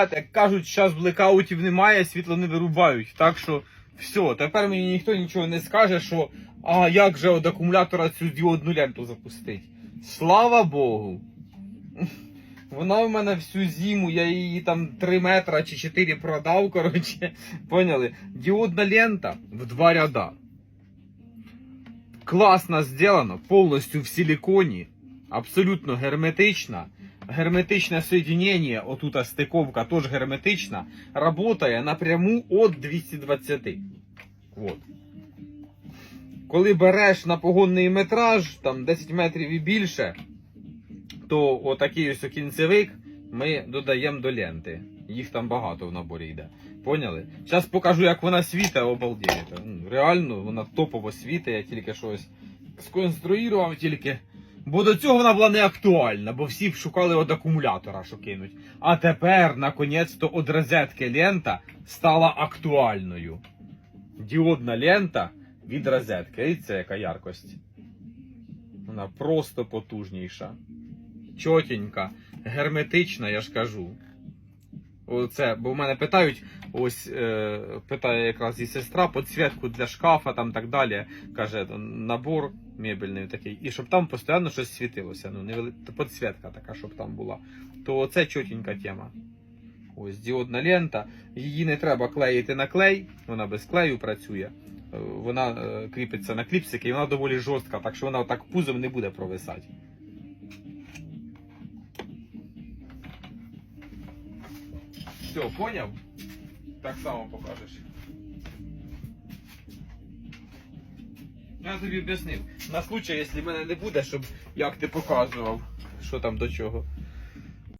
як кажуть, зараз блекаутів немає, світло не вирубають. Так що все, тепер мені ніхто нічого не скаже, що а як же від акумулятора цю діодну ленту запустити. Слава Богу. Вона в мене всю зиму, я її там 3 метра чи 4 продав, коротше. Поняли? Діодна лента в два ряда. Класно зроблено, повністю в силиконі, абсолютно герметична. Герметичне соединение, отута стиковка теж герметична, работає напряму від 220. Вот. Коли береш на погонний метраж, там 10 метрів і більше, то отакий ось кінцевик ми додаємо до ленти. Їх там багато в наборі йде. Поняли? Зараз покажу, як вона світа, обалдієте. Реально, вона топово світить, я тільки щось сконструював тільки. Бо до цього вона була не актуальна, бо всі шукали від акумулятора, що кинуть. А тепер, наконець-то, від розетки лента стала актуальною. Діодна лента від розетки. І це яка яркость. Вона просто потужніша. Чотенька, герметична, я ж кажу. Оце, бо в мене питають, ось е, питає якраз і сестра, підсвітку для шкафа там так далі. Каже, набор мебельний такий. І щоб там постійно щось світилося. Ну, невели... підсвітка така, щоб там була. То це чотенька тема. Ось діодна лента. Її не треба клеїти на клей, вона без клею працює. Е, Вона е, кріпиться на кліпсики і вона доволі жорстка, так що вона так пузом не буде провисати. Все, поняв? Так само покажеш. Я тобі об'яснив. На случай, якщо мене не буде, щоб як ти показував, що там до чого.